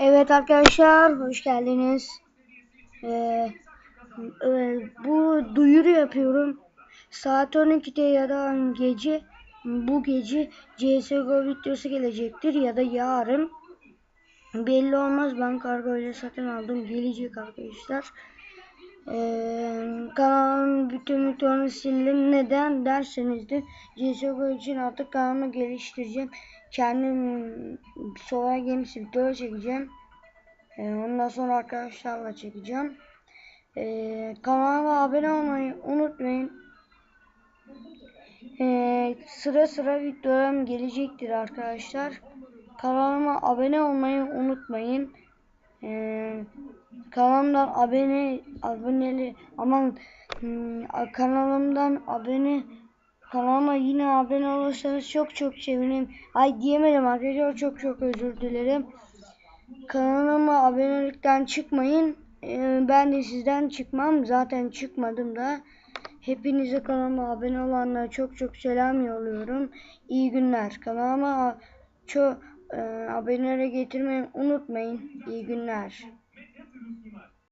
Evet arkadaşlar hoş geldiniz. Ee, e, bu duyuru yapıyorum. Saat 12'de ya da gece bu gece CSGO videosu gelecektir ya da yarın. Belli olmaz ben kargo ile satın aldım gelecek arkadaşlar. Ee, kanalın bütün videolarını sildim. Neden derseniz de CSGO için artık kanalımı geliştireceğim. Kendim Solar Games video çekeceğim. Ee, ondan sonra arkadaşlarla çekeceğim. Ee, kanalıma abone olmayı unutmayın. Ee, sıra sıra videolarım gelecektir arkadaşlar. Kanalıma abone olmayı unutmayın. Ee, kanalımdan abone aboneli aman hmm, kanalımdan abone kanalıma yine abone olursanız çok çok sevinirim. Ay diyemedim arkadaşlar çok çok özür dilerim. Kanalıma abonelikten çıkmayın. Ee, ben de sizden çıkmam. Zaten çıkmadım da. Hepinize kanalıma abone olanlara çok çok selam yolluyorum. İyi günler. Kanalıma çok e, abonelere getirmeyi unutmayın. İyi günler.